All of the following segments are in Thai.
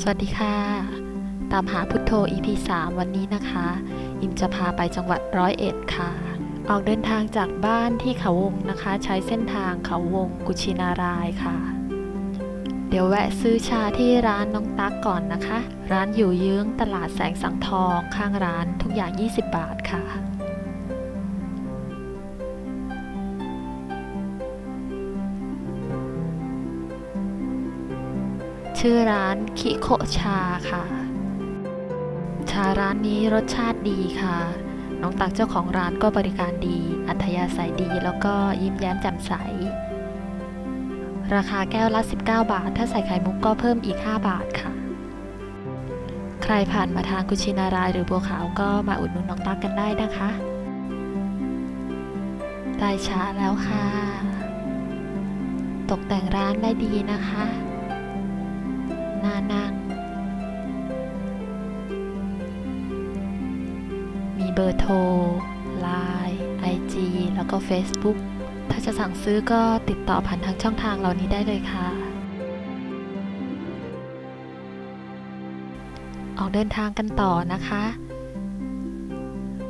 สวัสดีค่ะ ตามหาพุทโธ EP 3 วันนี้นะคะ อิมจะพาไปจังหวัดร้อยเอ็ดค่ะ ออกเดินทางจากบ้านที่เขาวงนะคะ ใช้เส้นทางเขาวงกุชินารายค่ะ เดี๋ยวแวะซื้อชาที่ร้านน้องตั๊กก่อนนะคะ ร้านอยู่เยื้องตลาดแสงสังทองข้างร้านทุกอย่าง 20 บาทค่ะ ชื่อร้านคิโคชาค่ะ ชาร้านนี้รสชาติดีค่ะ น้องตักเจ้าของร้านก็บริการดี อัธยาศัยดีแล้วก็ยิ้มแย้มแจ่มใส ราคาแก้วละ 19 บาท ถ้าใส่ไข่มุกก็เพิ่มอีก 5 บาทค่ะ ใครผ่านมาทางกุชินารายหรือบัวขาวก็มาอุดหนุนน้องตักกันได้นะคะ ได้ชาแล้วค่ะ ตกแต่งร้านได้ดีนะคะานั่ง มีเบอร์โทร Line IG แล้วก็ Facebook ถ้าจะสั่งซื้อก็ติดต่อผ่านทางช่องทางเหล่านี้ได้เลยค่ะ ออกเดินทางกันต่อนะคะ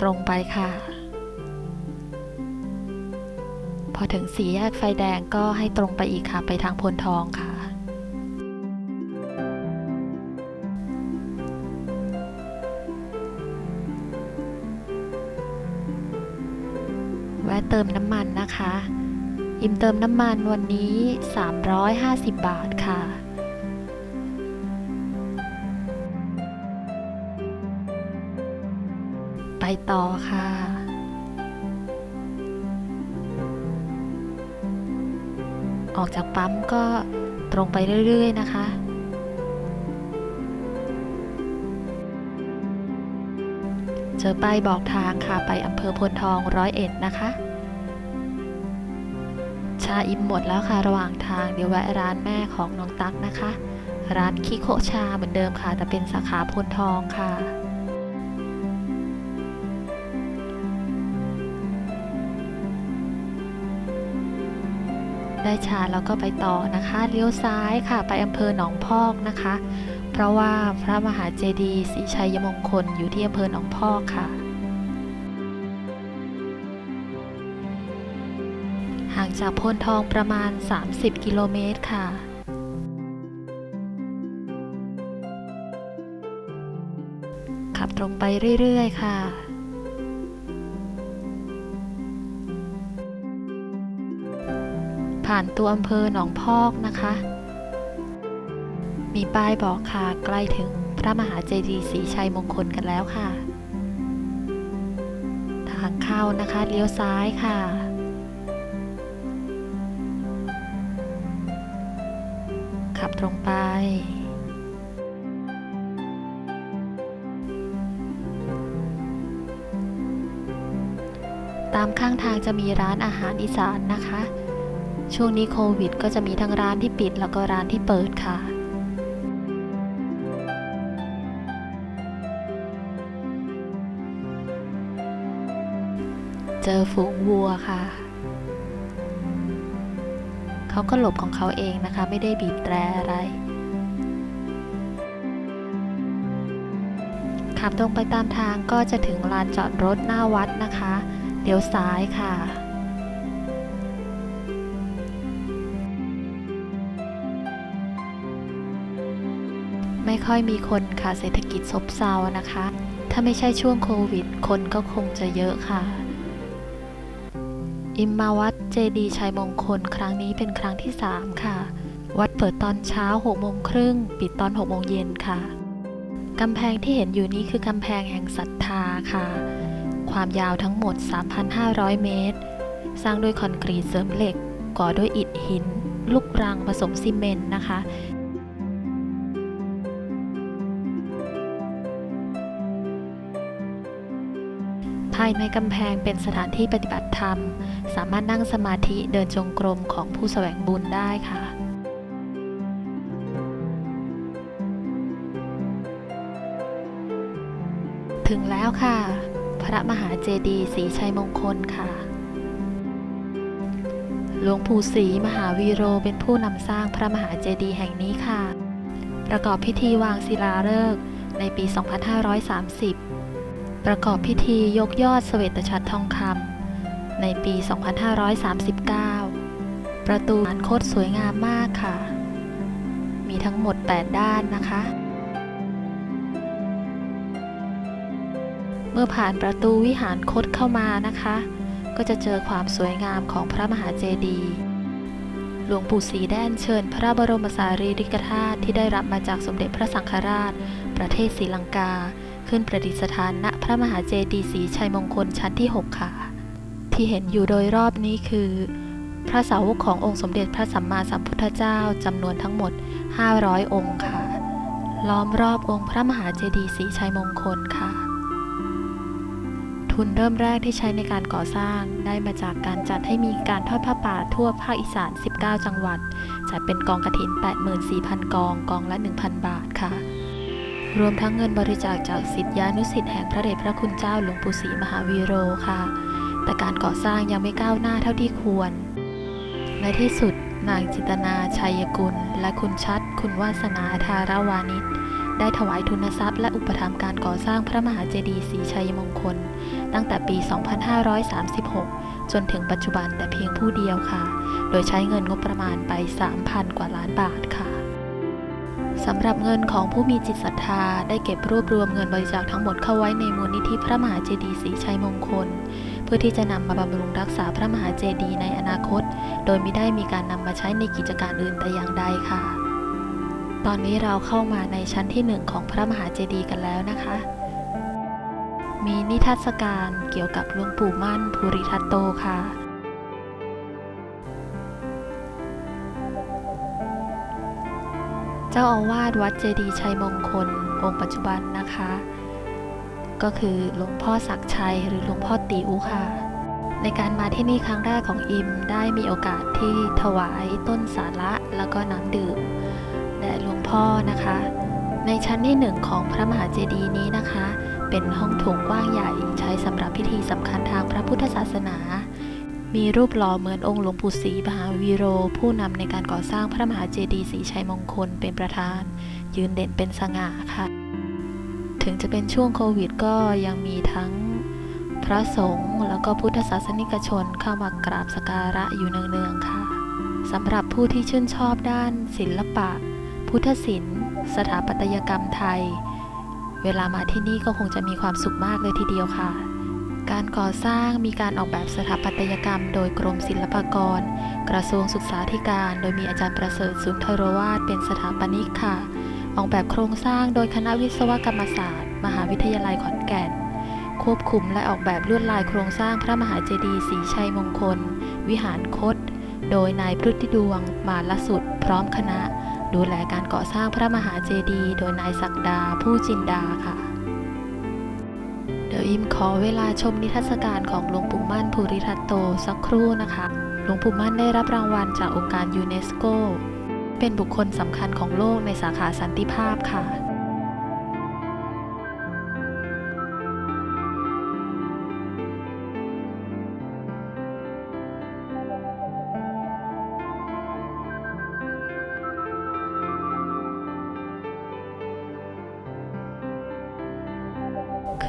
ตรงไปค่ะ พอถึงสี่แยกไฟแดงก็ให้ตรงไปอีกค่ะ ไปทางพลทองค่ะ วะเติมน้ำมันนะคะ อิ่มเติมน้ำมันวันนี้ 350 บาทค่ะไปต่อค่ะ ออกจากปั๊มก็ตรงไปเรื่อย ๆ นะคะ เจอป้ายบอกทางค่ะไปอำเภอพลทองร้อยเอ็ดนะคะ ชาอิ่มหมดแล้วค่ะระหว่างทางเดี๋ยวแวะร้านแม่ของน้องตั๊กนะคะ ร้านคิโคชาเหมือนเดิมค่ะ แต่เป็นสาขาพลทองค่ะได้ชาแล้วก็ไปต่อนะคะ เลี้ยวซ้ายค่ะ ไปอำเภอหนองพอกนะคะ ราะว่าพระมหาเจดีย์ศรีชัยมงคลอยู่ที่อำเภอหนองพอกค่ะ ห่างจากพนทองประมาณ 30 กิโลเมตรค่ะขับตรงไปเรื่อย ๆ ค่ะผ่านตัวอำเภอหนองพอกนะคะ มีป้ายบอกค่ะใกล้ถึงพระมหาเจดีย์ศรีชัยมงคลกันแล้วค่ะ ทางเข้านะคะเลี้ยวซ้ายค่ะ ขับตรงไปตามข้างทางจะมีร้านอาหารอีสานนะคะ ช่วงนี้โควิด ก็จะมีทั้งร้านที่ปิดแล้วก็ร้านที่เปิดค่ะ เจอฝูงวัวค่ะ เขาก็หลบของเขาเองนะคะ ไม่ได้บีบแตรอะไร ขับตรงไปตามทางก็จะถึงลานจอดรถหน้าวัดนะคะเลี้ยวซ้ายค่ะไม่ค่อยมีคนค่ะเศรษฐกิจซบเซานะคะ ถ้าไม่ใช่ช่วงโควิด คนก็คงจะเยอะค่ะ อิมมาวัดเจดีย์ชัยมงคลครั้งนี้เป็นครั้งที่ 3 ค่ะ วัดเปิดตอนเช้า6โมงครึ่งปิดตอน6โมงเย็นค่ะ กำแพงที่เห็นอยู่นี้คือกำแพงแห่งศรัทธาค่ะ ความยาวทั้งหมด 3,500 เมตร สร้างด้วยคอนกรีตเสริมเหล็ก ก่อด้วยอิฐหิน ลูกรังผสมซีเมนต์นะคะายในกำแพงเป็นสถานที่ปฏิบัติธรรม สามารถนั่งสมาธิเดินจงกรมของผู้แสวงบุญได้ค่ะถึงแล้วค่ะ พระมหาเจดีย์ศรีชัยมงคลค่ะ หลวงปู่ศรีมหาวีโรเป็นผู้นำสร้างพระมหาเจดีย์แห่งนี้ค่ะ ประกอบพิธีวางศิลาฤกษ์ในปี 2530 ประกอบพิธียกยอดเสวตฉัตรทองคำในปี 2539 ประตูอันคตรสวยงามมากค่ะ มีทั้งหมด 8 ด้านนะคะ เมื่อผ่านประตูวิหารคตเข้ามานะคะ ก็จะเจอความสวยงามของพระมหาเจดีย์หลวงปู่ศรีได้อัญเชิญพระบรมสารีริกธาตุที่ได้รับมาจากสมเด็จพระสังฆราช ประเทศศรีลังกา ขึ้นประดิษฐานณพระมหาเจดีย์ศรีชัยมงคลชั้นที่ 6 ค่ะ ที่เห็นอยู่โดยรอบนี้คือ พระสาวกขององค์สมเด็จพระสัมมาสัมพุทธเจ้าจำนวนทั้งหมด 500 องค์ค่ะ ล้อมรอบองค์พระมหาเจดีย์ศรีชัยมงคลค่ะ ทุนเริ่มแรกที่ใช้ในการก่อสร้างได้มาจากการจัดให้มีการทอดผ้าป่าทั่วภาคอีสาน 19 จังหวัดจัดเป็นกองกระถิน 84,000 กองกองละ 1,000 บาทค่ะ รวมทั้งเงินบริจาคจากศิษยานุศิษย์แห่งพระเดชพระคุณเจ้าหลวงปู่ศรีมหาวีโรค่ะ แต่การก่อสร้างยังไม่ก้าวหน้าเท่าที่ควร ในที่สุดนางจิตนาชัยกุล และคุณชัด คุณวาสนาธาราวานิชได้ถวายทุนทรัพย์และอุปถัมภ์การก่อสร้างพระมหาเจดีย์ศรีชัยมงคล ตั้งแต่ปี 2536 จนถึงปัจจุบันแต่เพียงผู้เดียวค่ะ โดยใช้เงินงบประมาณไป 3,000 กว่าล้านบาทค่ะ สำหรับเงินของผู้มีจิตศรัทธาได้เก็บรวบรวมเงินบริจาคทั้งหมดเข้าไว้ในมูลนิธิพระมหาเจดีย์ศรีชัยมงคล เพื่อที่จะนำมาบำรุงรักษาพระมหาเจดีย์ในอนาคต โดยไม่ได้มีการนำมาใช้ในกิจการอื่นแต่อย่างใดค่ะ ตอนนี้เราเข้ามาในชั้นที่หนึ่งของพระมหาเจดีย์กันแล้วนะคะ มีนิทรรศการเกี่ยวกับหลวงปู่มั่นภูริทัตโตค่ะ เจ้าอาวาสวัดเจดีย์ชัยมงคล องค์ปัจจุบันนะคะ ก็คือหลวงพ่อศักชัยหรือหลวงพ่อติ๋วค่ะ ในการมาที่นี่ครั้งแรกของอิมได้มีโอกาสที่ถวายต้นสาระแล้วก็น้ำดื่มแด่หลวงพ่อนะคะ ในชั้นที่หนึ่งของพระมหาเจดีย์นี้นะคะ เป็นห้องโถงกว้างใหญ่ใช้สำหรับพิธีสำคัญทางพระพุทธศาสนา มีรูปหล่อเหมือนองค์หลวงปู่ศรีมหาวีโร ผู้นำในการก่อสร้างพระมหาเจดีย์ศรีชัยมงคลเป็นประธาน ยืนเด่นเป็นสง่าค่ะ ถึงจะเป็นช่วงโควิดก็ยังมีทั้งพระสงฆ์แล้วก็พุทธศาสนิกชนเข้ามากราบสกการะอยู่เนืองๆค่ะสำหรับผู้ที่ชื่นชอบด้านศิลปะ พุทธศิลป์ สถาปัตยกรรมไทย เวลามาที่นี่ก็คงจะมีความสุขมากเลยทีเดียวค่ะ การก่อสร้างมีการออกแบบสถาปัตยกรรม โดยกรมศิลปากร กระทรวงศึกษาธิการ โดยมีอาจารย์ประเสริฐสุนทรวาทเป็นสถาปนิกค่ะ ออกแบบโครงสร้างโดยคณะวิศวกรรมศาสตร์ มหาวิทยาลัยขอนแก่น ควบคุมและออกแบบลวดลายโครงสร้างพระมหาเจดีย์ศรีชัยมงคล วิหารคต โดยนายพฤติดวง มาลสุด พร้อมคณะ ดูแลการก่อสร้างพระมหาเจดีย์โดยนายศักดาผู้จินดาค่ะ พิมขอเวลาชมนิทรรศการของหลวงปู่มั่นภูริทัตโตสักครู่นะคะ หลวงปู่มั่นได้รับรางวัลจากองค์การยูเนสโก เป็นบุคคลสำคัญของโลกในสาขาสันติภาพค่ะ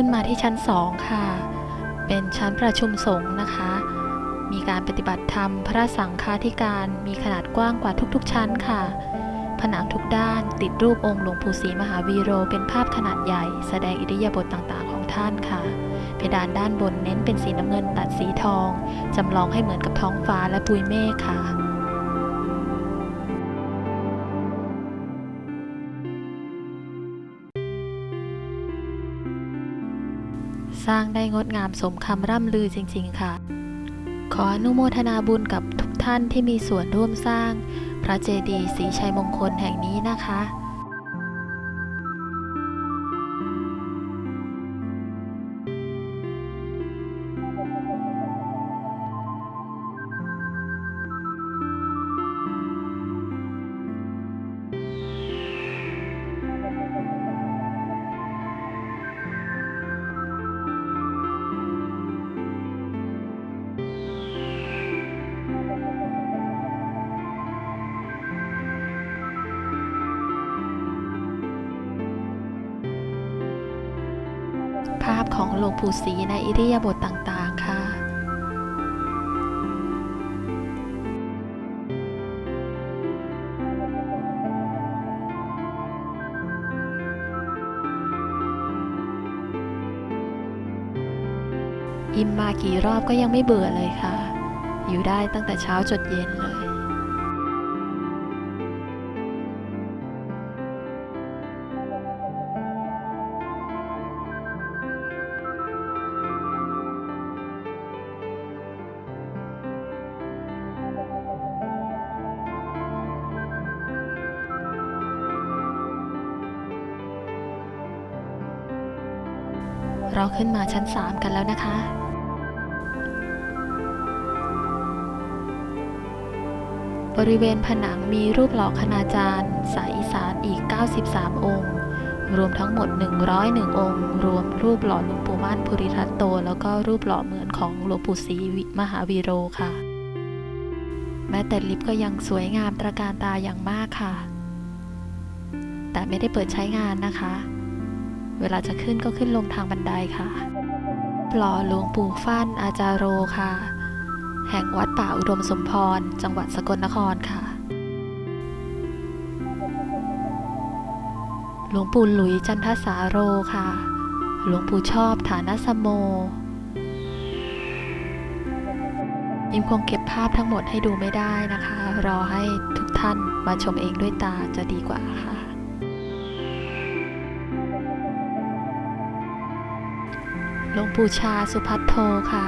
ขึ้นมาที่ชั้น2ค่ะ เป็นชั้นประชุมสงฆ์นะคะ มีการปฏิบัติธรรมพระสังฆาธิการมีขนาดกว้างกว่าทุกๆ ชั้นค่ะ ผนังทุกด้านติดรูปองค์หลวงปู่ศรีมหาวีโร เป็นภาพขนาดใหญ่ แสดงอิริยาบถต่างๆ ของท่านค่ะ เพดานด้านบนเน้นเป็นสีน้ำเงินตัดสีทองจำลองให้เหมือนกับท้องฟ้าและปุยเมฆค่ะ สร้างได้งดงามสมคำร่ำลือจริง ๆ ค่ะ ขออนุโมทนาบุญกับทุกท่านที่มีส่วนร่วมสร้าง พระเจดีย์ศรีชัยมงคลแห่งนี้นะคะ หลวงปู่ศรีในอิริยาบถต่างๆ ค่ะ อิมมากี่รอบก็ยังไม่เบื่อเลยค่ะ อยู่ได้ตั้งแต่เช้าจดเย็นเลย ขึ้นมาชั้น 3 กันแล้วนะคะ บริเวณผนังมีรูปหล่อคณาจารย์ สายอีสานอีก 93 องค์ รวมทั้งหมด 101 องค์ รวมรูปหล่อหลวงปู่ม่านภูริทัตโต แล้วก็รูปหล่อเหมือนของหลวงปู่ศรีมหาวีโรค่ะ แม้แต่ลิฟต์ก็ยังสวยงามตระการตาอย่างมากค่ะ แต่ไม่ได้เปิดใช้งานนะคะ เวลาจะขึ้นก็ขึ้นลงทางบันไดค่ะหล่อหลวงปู่ฟั่นอาจารโรค่ะ แห่งวัดป่าอุดมสมพร จังหวัดสกลนครค่ะ หลวงปู่หลุยจันทสาโรค่ะ หลวงปู่ชอบฐานสโมยิมคงเก็บภาพทั้งหมดให้ดูไม่ได้นะคะ รอให้ทุกท่านมาชมเองด้วยตาจะดีกว่าค่ะ ลวงปู่ชาสุพัทโทค่ะ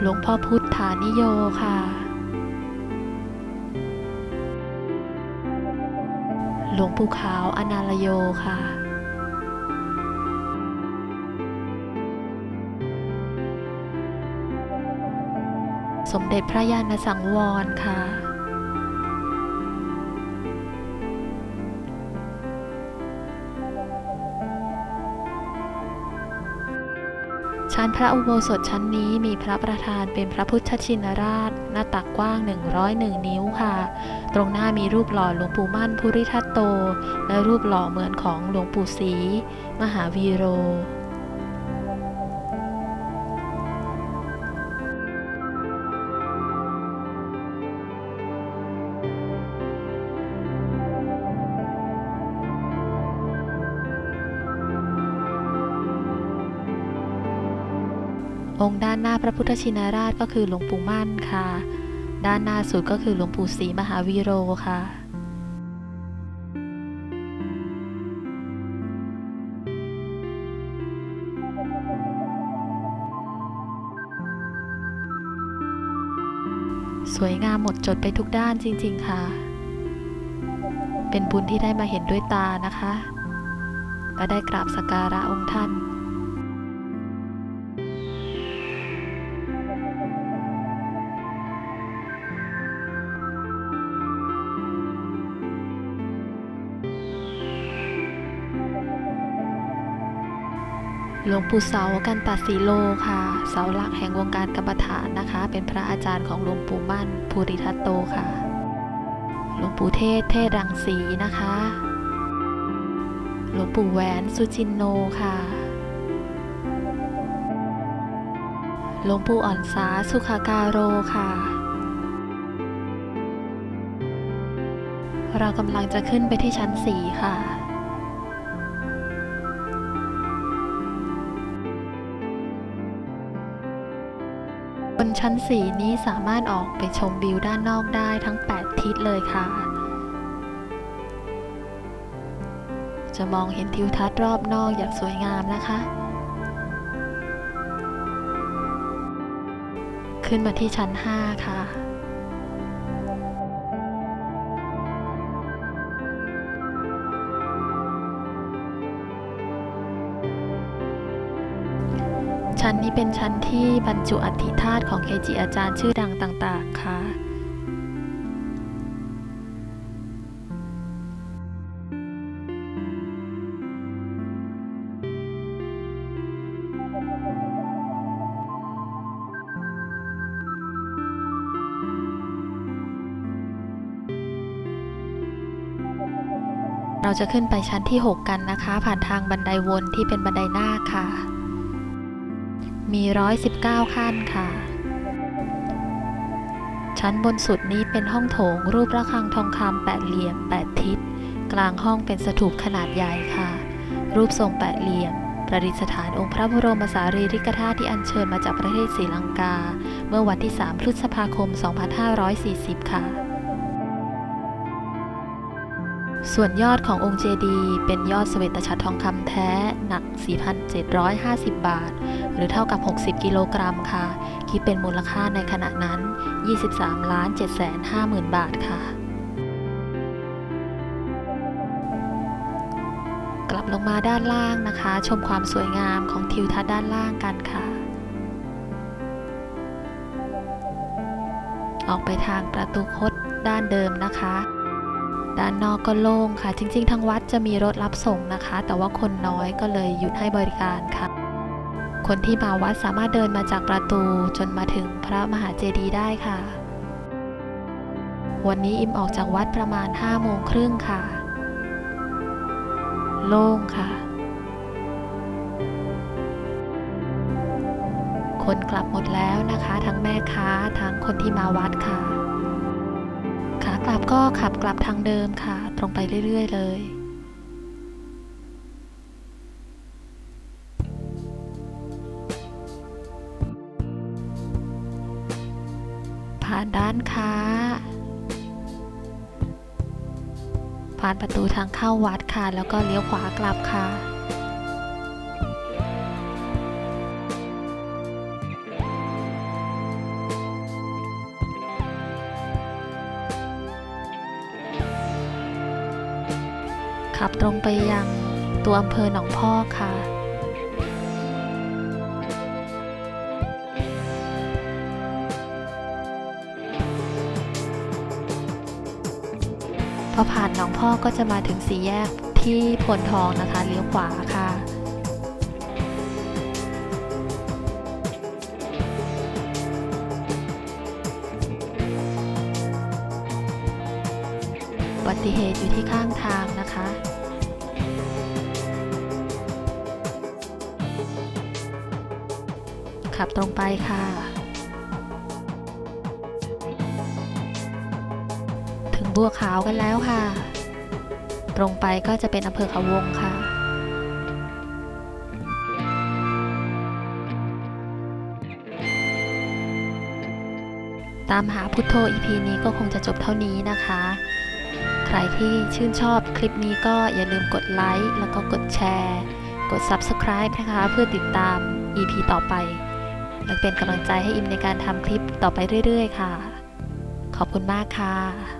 หลวงพ่อพุทธานิโยค่ะ หลวงปู่ขาวอนาลโยค่ะ สมเด็จพระยาณสังวรค่ะ ชั้นพระอุโบสถชั้นนี้มีพระประธานเป็นพระพุทธชินราช หน้าตักกว้าง 101 นิ้วค่ะ ตรงหน้ามีรูปหล่อหลวงปู่มั่นภูริทัตโต และรูปหล่อเหมือนของหลวงปู่ศรีมหาวีโรานหน้าพระพุทธชินราชก็คือหลวงปู่มั่นค่ะ ด้านหน้าสุดก็คือหลวงปู่ศรีมหาวีโรค่ะสวยงามหมดจดไปทุกด้านจริง ๆ ค่ะ เป็นบุญที่ได้มาเห็นด้วยตานะคะ และได้กราบสักการะองค์ท่าน หลวงปู่เสากันตสีโลค่ะ เสาหลักแห่งวงการกรรมฐานนะคะ เป็นพระอาจารย์ของหลวงปู่มั่นภูริทัตโตค่ะ หลวงปู่เทศเทศรังสีนะคะ หลวงปู่แหวนสุจินโนค่ะ หลวงปู่อ่อนสาสุขาการโรค่ะ เรากำลังจะขึ้นไปที่ชั้นสี่ค่ะ นชั้น 4 นี้สามารถออกไปชมวิวด้านนอกได้ทั้ง 8 ทิศเลยค่ะ จะมองเห็นทิวทัศน์รอบนอกอย่างสวยงามนะคะ ขึ้นมาที่ชั้น 5 ค่ะ นี้เป็นชั้นที่บรรจุอัฐิธาตุของเกจิอาจารย์ชื่อดังต่างๆ ค่ะเราจะขึ้นไปชั้นที่ 6 กันนะคะ ผ่านทางบันไดวนที่เป็นบันไดหน้าค่ะ มี 119 ขั้นค่ะ ชั้นบนสุดนี้เป็นห้องโถง รูประฆังทองคำแปดเหลี่ยม 8 ทิศ กลางห้องเป็นสถูปขนาดใหญ่ค่ะ รูปทรงแปดเหลี่ยม ประดิษฐานองค์พระบรมสารีริกธาตุที่อัญเชิญมาจากประเทศศรีลังกา เมื่อวันที่ 3 พฤษภาคม 2540 ค่ะ ส่วนยอดขององค์เจดีย์เป็นยอดเสวตฉัตรทองคำแท้ หนัก 4,750 บาท หรือเท่ากับ 60 กิโลกรัมค่ะ คิดเป็นมูลค่าในขณะนั้น 23ล้าน7 5 0 0 0 0 บาทค่ะ กลับลงมาด้านล่างนะคะ ชมความสวยงามของทิวทัศน์ด้านล่างกันค่ะ ออกไปทางประตูคดด้านเดิมนะคะ ด้านนอกก็โล่งค่ะ จริง ๆ ทางวัดจะมีรถรับส่งนะคะ แต่ว่าคนน้อยก็เลยหยุดให้บริการค่ะ คนที่มาวัดสามารถเดินมาจากประตูจนมาถึงพระมหาเจดีย์ได้ค่ะ วันนี้อิมออกจากวัดประมาณ5โมงครึ่งค่ะ โล่งค่ะ คนกลับหมดแล้วนะคะ ทั้งแม่ค้าทั้งคนที่มาวัดค่ะากลับก็ขับกลับทางเดิมค่ะ ตรงไปเรื่อย ๆ เลย ผ่านด้านค้า ผ่านประตูทางเข้าวัดค่ะ แล้วก็เลี้ยวขวากลับค่ะ ขับตรงไปยังตัวอำเภอหนองพอกค่ะพอผ่านหนองพอกก็จะมาถึงสี่แยกที่พลทองนะคะเลี้ยวขวาค่ะอุบัติเหตุอยู่ที่ข้างทาง ขับตรงไปค่ะ ถึงบัวขาวกันแล้วค่ะ ตรงไปก็จะเป็นอำเภอเขาวงค่ะตามหาพุทโธ EP นี้ก็คงจะจบเท่านี้นะคะ ใครที่ชื่นชอบคลิปนี้ก็อย่าลืมกดไลค์แล้วก็กดแชร์ กด Subscribe นะคะ เพื่อติดตาม EP ต่อไป มันเป็นกำลังใจให้อิมในการทำคลิปต่อไปเรื่อย ๆ ค่ะ ขอบคุณมากค่ะ